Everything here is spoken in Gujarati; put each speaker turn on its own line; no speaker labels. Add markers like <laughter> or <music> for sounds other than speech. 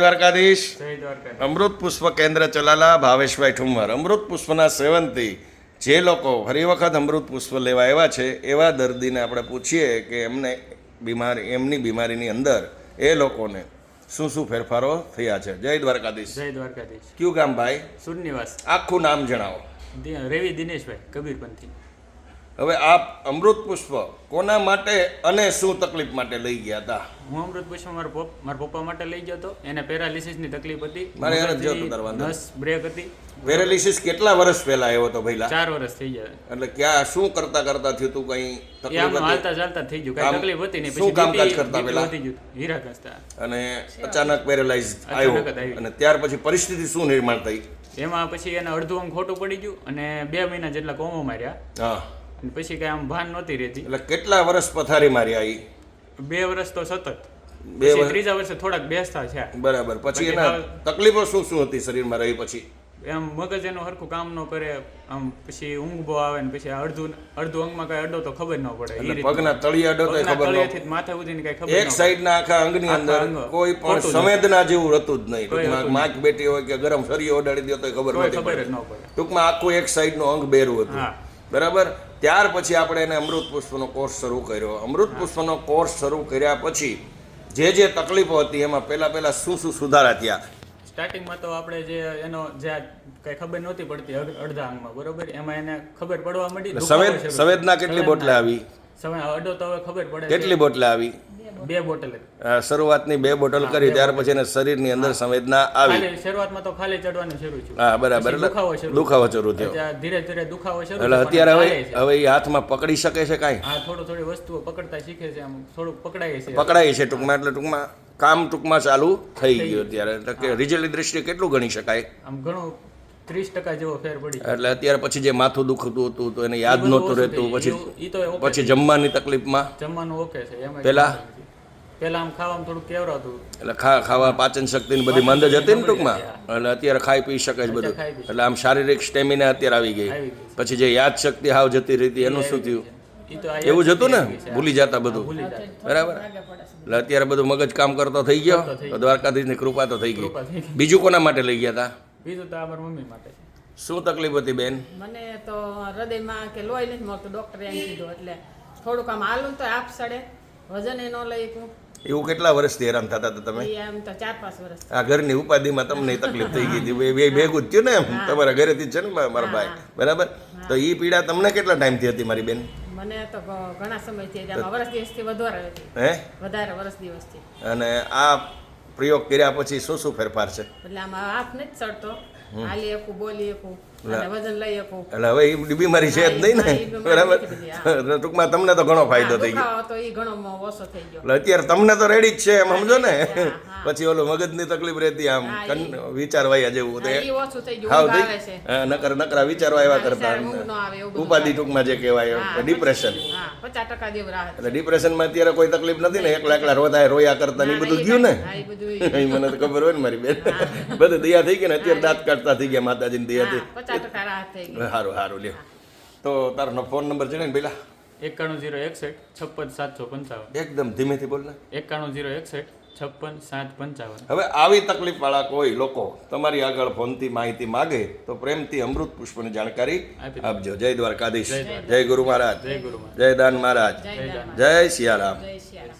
દ્વારકાધીશ. અમૃત પુષ્પ કેન્દ્ર ચલાલા ભાવેશભાઈ ઠુમર અમૃત પુષ્પના સેવનથી જે લોકો ફરી વખત અમૃત પુષ્પ લેવા આવ્યા છે એવા દર્દીને આપણે પૂછીએ કે એમને બીમારી એમની બીમારીની અંદર એ લોકોને શું શું ફેરફારો થયા છે. જય દ્વારકાધીશ.
જય દ્વારકાધીશ.
કયું ગામ ભાઈ?
સુરનિવાસ.
આખું નામ જણાવો.
રેવી દિનેશભાઈ કબીરપંથી
હવે આપ અમૃત પુષ્પ કોના માટે અને શું તકલીફ માટે લઈ ગયા હતા?
હું અમૃત પુષ્પ મારા પપ મારા પપ્પા માટે લઈ ગયો હતો. એને પેરાલિસિસની તકલીફ હતી.
મારે એને જ
દરવાજો
જોતું
નસ બ્રેક હતી.
પેરાલિસિસ કેટલા વર્ષ પહેલા આવ્યો હતો ભઈલા?
ચાર વર્ષ થઈ ગયા.
એટલે ક્યાં શું કરતા કરતા થયું તું? કઈ તકલીફ હતી?
હાલતા ચાલતા થઈ ગયું. કઈ તકલીફ હતી નહીં.
શું કામકાજ કરતા પહેલા?
હીરા કાસ્તા
અને અચાનક પેરાલાઇઝ આવ્યો. અને ત્યાર પછી પરિસ્થિતિ શું નિર્માણ થઈ?
એમાં પછી એને અડધું અંગ ખોટું પડી ગયું અને બે મહિના જેટલા કોમો માર્યા.
હા.
પછી કઈ આમ ભાન નહોતી રહેતી.
એટલે કેટલા વર્ષ પથારી મારી આવી
બે વર્ષ તો સતત.
બે
ત્રીજા વર્ષે થોડાક બેસતા છે
બરાબર. પછી એના તકલીફો શું શું હતી શરીરમાં રહી પછી?
એમ મગજ એનું હરખું કામ ન કરે. આમ પછી ઊંઘ બહુ આવે ને પછી અડધું અડધું અંગમાં કઈ અડો તો ખબર ન પડે.
પગના તળિયા અડો તો ખબર ન
માથે સુધીની કઈ ખબર
એક
ન
સાઈડના આખા અંગની અંદર કોઈ પણ સંવેદના જેવું હતું જ નહીં. માખ બેટી હોય કે ગરમ શરીર ઓડાડી દો તો ખબર
ન પડે.
ટૂંકમાં આખું એક સાઈડનું અંગ બેરું હતું. બરાબર? ત્યાર પછી આપણે એને અમૃત પુષ્પનો કોર્સ શરૂ કર્યો. અમૃત પુષ્પનો કોર્સ શરૂ કર્યા પછી જે જે તકલીફો હતી એમાં પહેલાં પહેલાં શું શું સુધારા થયા?
સ્ટાર્ટિંગમાં તો આપણે જે એનો જે કઈ ખબર નહોતી પડતી અડ- અડધા અંગમાં બરોબર? એમાં એને ખબર પડવા મળી.
સંવેદના કેટલી બોટલે આવી?
સમય અડો તો હવે ખબર પડે
કેટલી બોટલે આવી?
બે બોટલ.
શરૂઆતની બે બોટલ કરી ત્યાર પછી એને શરીરની અંદર સંવેદના આવી.
શરૂઆતમાં તો ખાલી ચડવાનું શરૂ થયું.
હા બરાબર. એટલે
દુખાવો શરૂ
થયો.
ધીરે ધીરે દુખાવો શરૂ
એટલે અત્યારે હવે. હવે એ હાથમાં પકડી શકે છે કાંઈ?
હા થોડી થોડી વસ્તુઓ પકડતા શીખે છે આમ થોડુંક પકડાય છે.
પકડાય છે ટૂંકમાં એટલે ટૂંકમાં કામ ટૂંકમાં ચાલુ થઈ ગયું અત્યારે. એટલે કે રિઝલ્ટની દ્રષ્ટિએ કેટલું ગણી શકાય?
આમ ઘણું ત્રીસ ટકા જેવો ફેર પડી
એટલે અત્યારે પછી જે માથું દુખતું હતું તો એને યાદ નહોતું રહેતું. પછી પછી જમવાની તકલીફમાં?
જમવાનું ઓકે છે એમાં
પેલા?
પેલા આમ ખાવામાં થોડું કેવરાતું.
એટલે ખા ખાવા પાચન શક્તિ બધી મંદ જ હતી ને ટૂંકમાં? એટલે અત્યારે ખાઈ પી શકે છે બધું. એટલે આમ શારીરિક સ્ટેમિના અત્યારે આવી ગઈ. પછી જે યાદ શક્તિ હાવ જતી રહી એનું શું થયું? એવું જ હતું ને. ભૂલી જતા બધું. બરાબર? એટલે અત્યારે બધું મગજ કામ કરતો થઈ ગયો. તો દ્વારકાધીશની કૃપા તો થઈ ગઈ. બીજું કોના માટે લઈ ગયા હતા
બીજું તો આ મમ્મી માટે
શું તકલીફ હતી બેન?
મને તો હૃદયમાં કે લોહી નથી મળતું ડોક્ટરે એમ કીધું એટલે થોડુંક આમ હાલું તો આપ સડે વજન એ ન લઈ
એવું કેટલા વર્ષથી હેરાન થતા હતા તમે?
એ તો ચાર પાંચ વર્ષ.
આ ઘરની ઉપાધિમાં તમને તકલીફ થઈ ગઈ હતી. બે- બે ભેગું જ થયું ને એમ. તમારા ઘરેથી છે ને મારા ભાઈ. બરાબર? તો એ પીડા તમને કેટલા ટાઈમથી હતી મારી બેન?
મને તો ઘણા સમયથી વર્ષ દિવસથી વધારે
હે?
વધારે વર્ષ દિવસથી.
અને આ પ્રયોગ કર્યા પછી શું શું ફેરફાર છે?
એટલે આમાં હાથ નથી ચડતો હાલી બોલી
એટલે હવે એ બીમારી છે જ નહીં ને? બરાબર? <laughs> ટૂંકમાં તમને તો ઘણો ફાયદો થઈ ગયો.
તો એ ઘણો ઓછો થઈ ગયો.
એટલે અત્યારે તમને તો રેડી જ છે એમ સમજો ને. પછી ઓલું મગજની તકલીફ રહેતી આમ વિચારવાયા જેવું તે
ઈ ઓછું થઈ ગયું
હાવ થઈ હા, નકર નકરા વિચારો આવ્યા કરતા
વિચાર ઊંઘ ન આવે એવું બધું
ઉપાધિ ટૂંકમાં જે કહેવાય ડિપ્રેશન એટલે ડિપ્રેશનમાં અત્યારે કોઈ તકલીફ નથી ને એકલા એકલા રોતા રોયા કરતા ને બધું ગયું ને. <laughs> મને તો ખબર હોય ને મારી બેન. બધું દયા થઈ ગઈ ને અત્યારે દાંત કાઢતા થઈ ગયા માતાજીની દયાથી. સારું સારું લ્યો. તો તારો ફોન નંબર છે ને પેલા.
એકાણું જીરો એકસઠ છપ્પન સાતસો પંચાવન.
એકદમ ધીમેથી બોલ ને
એકાણું જીરો એકસઠ છપ્પન સાત પંચાવન.
હવે આવી તકલીફ વાળા કોઈ લોકો તમારી આગળ ફોનથી માહિતી માગે તો પ્રેમથી અમૃત પુષ્પની જાણકારી આપજો. જય દ્વારકાધીશ. જય ગુરુ મહારાજ.
જય ગુરુ
જય દાન મહારાજ.
જય
શિયા સિયારામ.
રામ